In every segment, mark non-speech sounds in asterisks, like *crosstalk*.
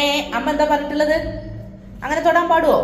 ഏ അമ്മ എന്താ പറഞ്ഞിട്ടുള്ളത്? അങ്ങനെ തൊടാൻ പാടുവോ?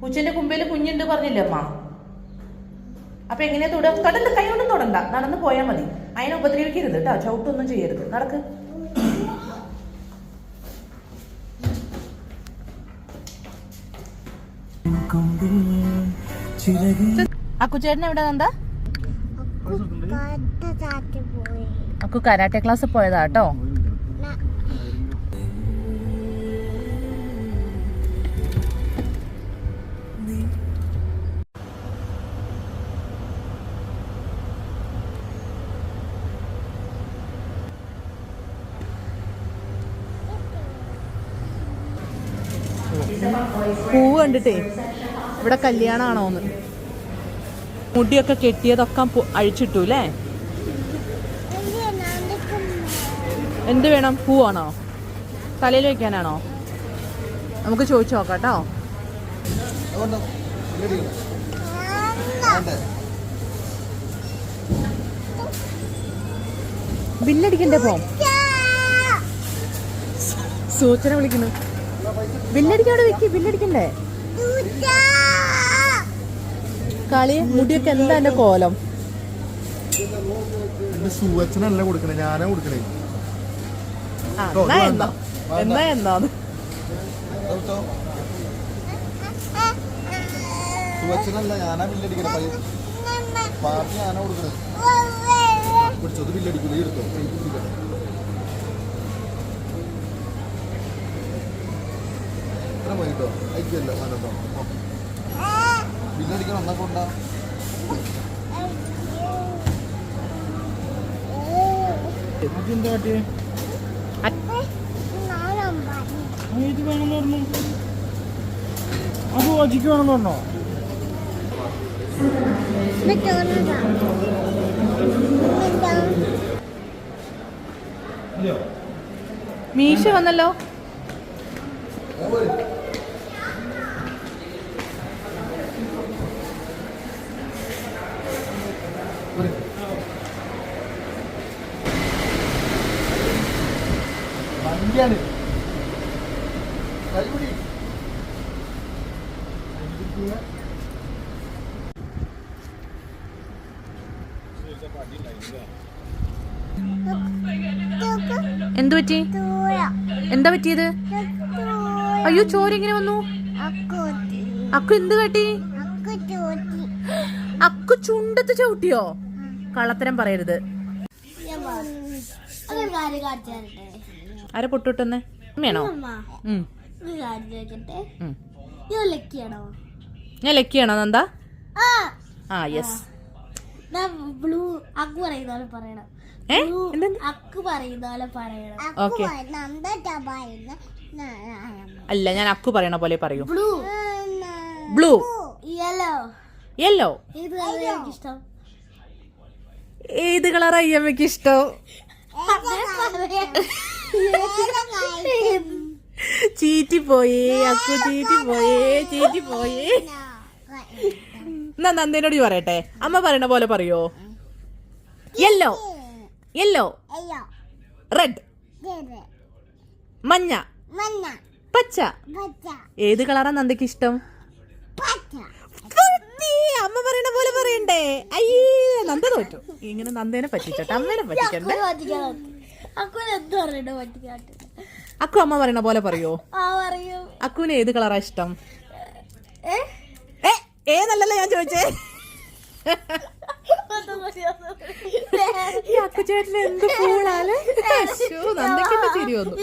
പൂച്ചന്റെ കുമ്പേൽ കുഞ്ഞുണ്ട് പറഞ്ഞില്ലേ അമ്മ? അപ്പൊ എങ്ങനെയാ തൊടുക തൊടണ്ട കൈ കൊണ്ടും തൊടണ്ട. നടന്നു പോയാൽ മതി. അതിനെ ഉപദ്രവിക്കരുത് കേട്ടോ ചവിട്ടൊന്നും ചെയ്യരുത്. നടക്ക്. അക്കുചേട്ടൻ എവിടെ എന്താ അക്കു കരാട്ടെ ക്ലാസ് പോയതാ കണ്ടിട്ടേ. ഇവിടെ കല്യാണമാണോന്ന് മുടിയൊക്കെ കെട്ടിയതൊക്കെ അഴിച്ചിട്ടു അല്ലേ എന്ത് വേണം? പൂവാണോ? തലയിൽ വെക്കാനാണോ? നമുക്ക് ചോദിച്ചു നോക്കാം കേട്ടോ ബില്ലടിക്കണ്ടേ പോ? സൂചന വിളിക്കുന്നു. ബില്ലടിക്കാണ്ട് വെക്കി ബില്ലടിക്കണ്ടേ? കളി മുടിയൊക്കെ എന്താ എന്റെ കോലം? സൂവച്ചനല്ല കൊടുക്കണേ ഞാനാ കൊടുക്കണേ. എന്നാ എന്നാ എന്നോന്ന് സുവച്ചനല്ല ഞാനാ ബില്ലടിക്കണേ പാർട്ടി ഞാനാ കൊടുക്കണേ. പിടിച്ചത് ബില്ലടിക്കില്ല എടുത്തോ ഇത്ര അയക്കല്ലോ ബില്ലടിക്കണം എന്നാ കൊണ്ടാ? എന്താ കാട്ടിയേ? ഇത് വേണമെന്ന് പറഞ്ഞു? അത് അജിക്ക് വേണമെന്ന് പറഞ്ഞോ? ഇല്ലയോ മീശ വന്നല്ലോ. വണ്ടിയാണ് കൈപിടി. എന്തു പറ്റി? എന്താ പറ്റിയത്? അയ്യോ ചോര ഇങ്ങനെ വന്നു. അക്കു എന്ത് കാട്ടി? അക്കു ചുണ്ടത്ത് ചവിട്ടിയോ? കള്ളത്തരം പറയരുത്. അതൊരു കാര്യം കാണിച്ചു തരട്ടെ. ആരെ പൊട്ടിട്ടെന്ന് അമ്മയാണോ? ഞാൻ ലക്കിയാണോ? നന്ദ? ആ. ആ യെസ് ഞാൻ ബ്ലൂ അക്ക് പറയുന്ന പോലെ പറയണം. ഏ? ബ്ലൂ എന്താ അക്ക് പറയുന്ന പോലെ പറയണം. ഓക്കെ. അല്ല ഞാൻ അക്കു പറയണ പോലെ പറയൂ. ബ്ലൂ. ബ്ലൂ. യെല്ലോ യെല്ലോ ഏത് കളർ എനിക്കിഷ്ടം? ഏത് കളറാ അയ്യമ്മക്ക് ഇഷ്ടം? *laughs* ചീറ്റി പോയേ അക്കു ചീറ്റി പോയേ ചീറ്റി പോയേ എന്നാ നന്ദേനോട് പറയട്ടെ. അമ്മ പറയണ പോലെ പറയോ? യെല്ലോ യെല്ലോ റെഡ് മഞ്ഞ. പച്ച. ഏത് കളറാ നന്ദയ്ക്ക് ഇഷ്ടം. അമ്മ പറയണ പോലെ പറയണ്ടേ. അയ്യേ നന്ദ തോറ്റു. ഇങ്ങനെ നന്ദേനെ പറ്റിച്ചോട്ടെ അമ്മേനെ പറ്റിക്കണ്ടേ? അക്കു അമ്മ പറയണ പോലെ പറയോ? അക്കുവിന് ഏത് കളറാ ഇഷ്ടം? ഏതല്ലല്ലോ ഞാൻ ചോദിച്ചേ? ഈ അക്കു ചേട്ടന് എന്ത് ചിരി വന്നു.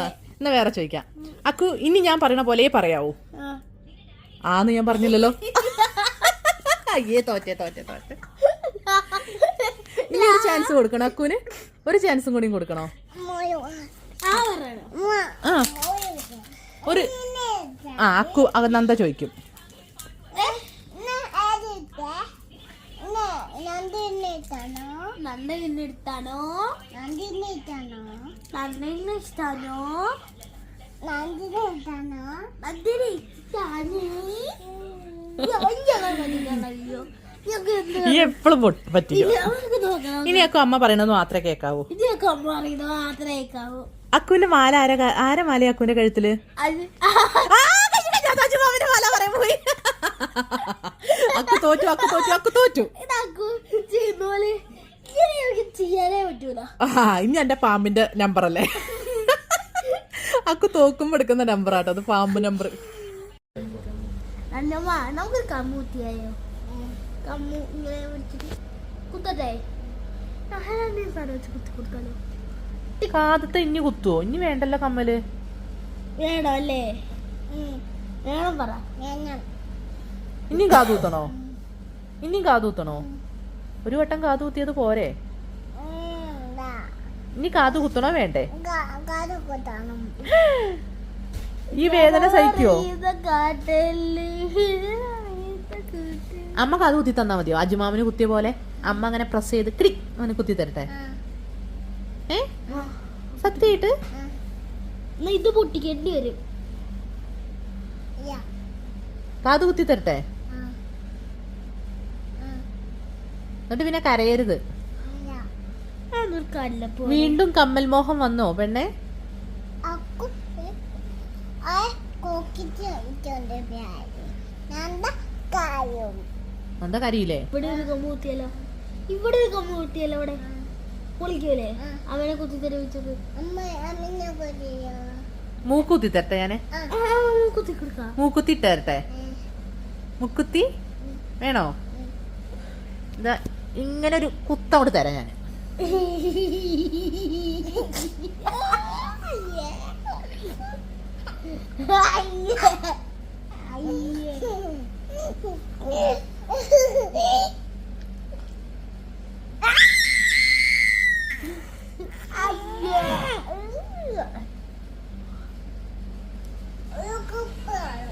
ആ, എന്നാ വേറെ ചോദിക്കാം. അക്കു ഇനി ഞാൻ പറയണ പോലെ പറയാവൂ. ആന്ന് ഞാൻ പറഞ്ഞില്ലല്ലോ. അയ്യേ തോറ്റേ തോറ്റേ തോറ്റേ. ഇനി ഒരു ചാൻസ് കൊടുക്കണോ അക്കുവിന് ഒരു ചാൻസും കൂടി കൊടുക്കണോ? ആ. ഒരു ആ അക്കു നന്ദ ചോദിക്കും. നന്ദ നിന്നെ എടുത്താണോ നന്ദിനെ ഇഷ്ടാണോ നന്ദിനെ ഇഷ്ടാണോ നന്ദിനെ ഞങ്ങൾക്ക് എന്ത് ഈ എപ്പോഴും പറ്റിയോ ഇനി അവർക്ക് നോക്കണം. ഇനി അക്കു അമ്മ പറയണത് മാത്രമേ കേൾക്കാവൂ. അക്കുവിന്റെ മാല ആര ആര മാല അക്കുവിന്റെ കഴുത്തിൽ? മാല പറയാൻ പോയി. അക്കു തോറ്റു അക്കു തോറ്റു അക്കു തോറ്റു. ആ ഇനി എന്റെ പാമ്പിന്റെ നമ്പർ അല്ലേ? അക്കു തോക്കുമ്പോ എടുക്കുന്ന നമ്പർ ആട്ടോ അത് പാമ്പ് നമ്പർ നമുക്ക് കമ്മു കുത്തിയായോ കമ്മു ഇങ്ങനെ പിടിച്ചിട്ട് കുത്തട്ടെ? സാധനം വെച്ച് കുത്തി കൊടുക്കാലോ. കാതത്തെ ഇനി കുത്തുവോ? ഇനി വേണ്ടല്ലോ കമ്മൽ. വേണോ അല്ലേ? വേണം പറ. ഇനിയും കാതൂത്തണോ ഇനിയും കാതൂത്തണോ ഒരു വട്ടം കാത് കുത്തിയത് പോരെ. ഇനി കാതു കുത്തണോ വേണ്ടേ? ഈ വേദന സഹിക്കോ? അമ്മ അത് കുത്തി തന്നാ മതിയോ? അജുമാമിന് കുത്തിയ പോലെ അമ്മ അങ്ങനെ പ്രസ് ചെയ്ത് ക്രി അവന് കുത്തി തരട്ടെ? ഏ? സത്യായിട്ട് ഇത് പൊട്ടിക്കേണ്ടി വരും. കാത് കുത്തി തരട്ടെ? എന്നിട്ട് പിന്നെ കരയരുത്. വീണ്ടും കമ്മൽ മോഹം വന്നോ പെണ്ണെ? എന്താ കരിയില്ലേ ഇവിടെ ഒരു കമ്പ് കുത്തിയല്ലോ. ഇവിടെ ഒരു കമ്പ് കുത്തിയല്ലോ അവിടെ. പൊളിക്കൂലേ? അവനെ കുത്തി തെരുവിച്ചത് മൂക്കുത്തി തരട്ടെ ഞാൻ? മൂക്കുത്തി തരട്ടെ? മുക്കുത്തി? വേണോ? ഇതാ ഇങ്ങനെ ഒരു കുത്ത കുത്തങ്ങോട്ട് തരാം ഞാൻ ക്ലിപ്പൊന്നും *laughs* *laughs*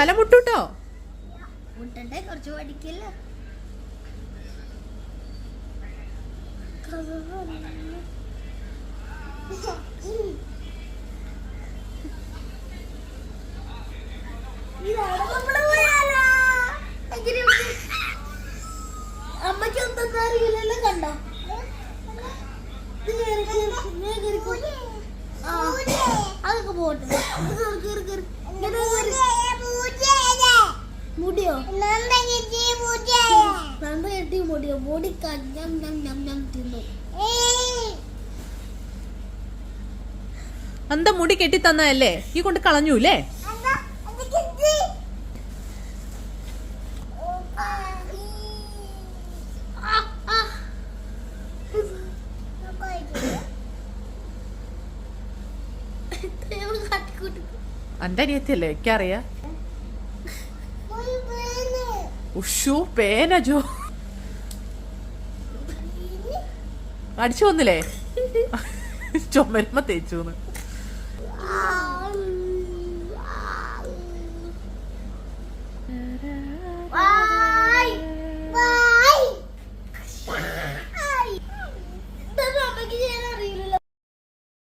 തല മുട്ടൂട്ടോ അമ്മയ്ക്ക് എന്താ അറിയില്ലല്ലോ കണ്ടോ? അതൊക്കെ പോട്ടെ. മുടിയോ? നന്ദ കെട്ടി മുടിയോ? മുടി കഞ്ഞം ഞം ഞം ഞം തിന്നു. എന്താ മുടി കെട്ടി തന്നല്ലേ ഈ കൊണ്ട് കളഞ്ഞൂല്ലേ അന്റെ അനിയത്തിയല്ലേ? എനിക്കറിയാ ഉഷു പേന ജോ അടിച്ചു വന്നില്ലേ? ചുമരുമ്പ തേച്ചു Bye.